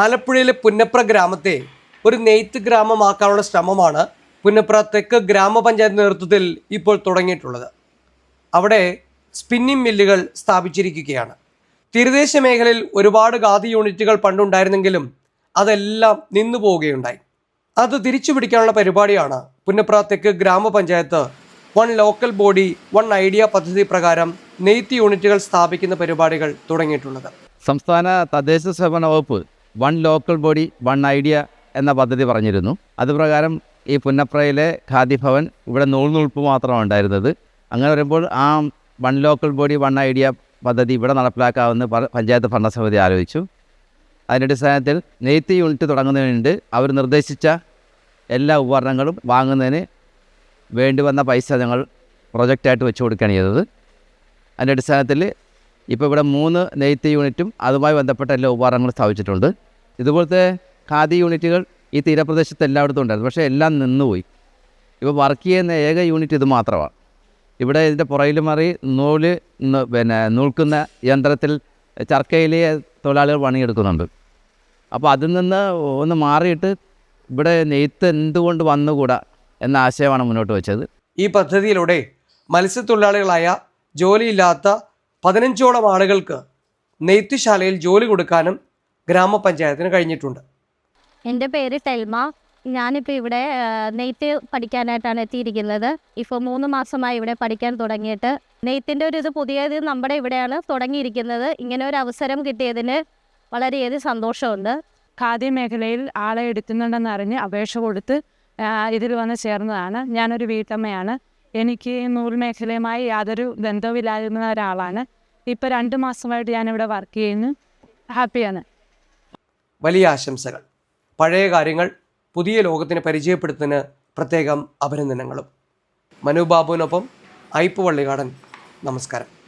ആലപ്പുഴയിലെ പുന്നപ്ര ഗ്രാമത്തെ ഒരു നെയ്ത്ത് ഗ്രാമമാക്കാനുള്ള ശ്രമമാണ് പുന്നപ്ര തെക്ക് ഗ്രാമപഞ്ചായത്ത് നേതൃത്വത്തിൽ ഇപ്പോൾ തുടങ്ങിയിട്ടുള്ളത്. അവിടെ സ്പിന്നിംഗ് മില്ലുകൾ സ്ഥാപിച്ചിരിക്കുകയാണ്. തീരദേശ മേഖലയിൽ ഒരുപാട് ഖാദി യൂണിറ്റുകൾ പണ്ടുണ്ടായിരുന്നെങ്കിലും അതെല്ലാം നിന്നു പോവുകയുണ്ടായി. അത് തിരിച്ചു പിടിക്കാനുള്ള പരിപാടിയാണ് പുന്നപ്ര തെക്ക് ഗ്രാമപഞ്ചായത്ത് one local body one idea പദ്ധതി പ്രകാരം നെയ്ത്ത് യൂണിറ്റുകൾ സ്ഥാപിക്കുന്ന പരിപാടികൾ തുടങ്ങിയിട്ടുള്ളത്. സംസ്ഥാന തദ്ദേശ സ്വയംഭരണ വകുപ്പ് one local body one idea എന്ന പദ്ധതി പറഞ്ഞിരുന്നു. അതുപ്രകാരം ഈ പുന്നപ്രയിലെ ഖാദി ഭവൻ ഇവിടെ നൂൽ നൂൽപ്പ് മാത്രമാണ് ഉണ്ടായിരുന്നത്. അങ്ങനെ വരുമ്പോൾ ആ one local body one idea പദ്ധതി ഇവിടെ നടപ്പിലാക്കാമെന്ന് പഞ്ചായത്ത് ഭരണസമിതി ആലോചിച്ചു. അതിന്റെ അടിസ്ഥാനത്തിൽ നെയ്ത്ത് യൂണിറ്റ് തുടങ്ങുന്നതിനുണ്ട്. അവർ നിർദ്ദേശിച്ച എല്ലാ ഉപകരണങ്ങളും വാങ്ങുന്നതിന് വേണ്ടി വന്ന പൈസ ഞങ്ങൾ പ്രൊജക്റ്റായിട്ട് വെച്ച് കൊടുക്കുകയാണ് ചെയ്തത്. അതിന്റെ അടിസ്ഥാനത്തിൽ ഇപ്പോൾ ഇവിടെ മൂന്ന് നെയ്ത്ത് യൂണിറ്റും അതുമായി ബന്ധപ്പെട്ട എല്ലാ ഉപകരണങ്ങളും സ്ഥാപിച്ചിട്ടുണ്ട്. ഇതുപോലത്തെ ഖാദി യൂണിറ്റുകൾ ഈ തീരപ്രദേശത്ത് എല്ലായിടത്തും ഉണ്ടായിരുന്നു. പക്ഷേ എല്ലാം നിന്നുപോയി. ഇപ്പോൾ വർക്ക് ചെയ്യുന്ന ഏക യൂണിറ്റ് ഇത് മാത്രമാണ്. ഇവിടെ ഇതിന്റെ പുറയിൽ മാറി നൂൽ പിന്നെ നൂൽക്കുന്ന യന്ത്രത്തിൽ ചർക്കയിലെ തൊഴിലാളികൾ പണിയെടുക്കുന്നുണ്ട്. അപ്പോൾ അതിൽ നിന്ന് ഒന്ന് മാറിയിട്ട് ഇവിടെ നെയ്ത്ത് എന്തുകൊണ്ട് വന്നുകൂടാ എന്ന ആശയമാണ് മുന്നോട്ട് വെച്ചത്. ഈ പദ്ധതിയിലൂടെ മത്സ്യത്തൊഴിലാളികളായ ജോലിയില്ലാത്ത പതിനഞ്ചോളം ആളുകൾക്ക് നെയ്ത്തുശാലയിൽ ജോലി കൊടുക്കാനും ഗ്രാമപഞ്ചായത്തിന് കഴിഞ്ഞിട്ടുണ്ട്. എന്റെ പേര് ടെൽമ. ഞാനിപ്പോൾ ഇവിടെ നെയ്ത്ത് പഠിക്കാനായിട്ടാണ് എത്തിയിരിക്കുന്നത്. ഇപ്പോൾ മൂന്ന് മാസമായി ഇവിടെ പഠിക്കാൻ തുടങ്ങിയിട്ട്. നെയ്ത്തിന്റെ ഒരു ഇത് പുതിയത് നമ്മുടെ ഇവിടെയാണ് തുടങ്ങിയിരിക്കുന്നത്. ഇങ്ങനെ ഒരു അവസരം കിട്ടിയതിന് വളരെയധികം സന്തോഷമുണ്ട്. ഖാദി മേഖലയിൽ ആളെ എടുക്കുന്നുണ്ടെന്ന് അറിഞ്ഞ് അപേക്ഷ കൊടുത്ത് ഇതിൽ വന്ന് ചേർന്നതാണ്. ഞാനൊരു വീട്ടമ്മയാണ്. എനിക്ക് നൂൽ മേഖലയുമായി യാതൊരു ബന്ധവുമില്ലാതിരുന്ന ഒരാളാണ്. ഇപ്പോൾ രണ്ട് മാസമായിട്ട് ഇവിടെ വർക്ക് ചെയ്യുന്നു. ഹാപ്പിയാണ് വലിയ ആശംസകൾ. പഴയ കാര്യങ്ങൾ പുതിയ ലോകത്തിന് പരിചയപ്പെടുത്തുന്നതിന് പ്രത്യേകം അഭിനന്ദനങ്ങളും. മനു ബാബുവിനൊപ്പം ഐപ്പ് വള്ളികാടൻ. നമസ്കാരം.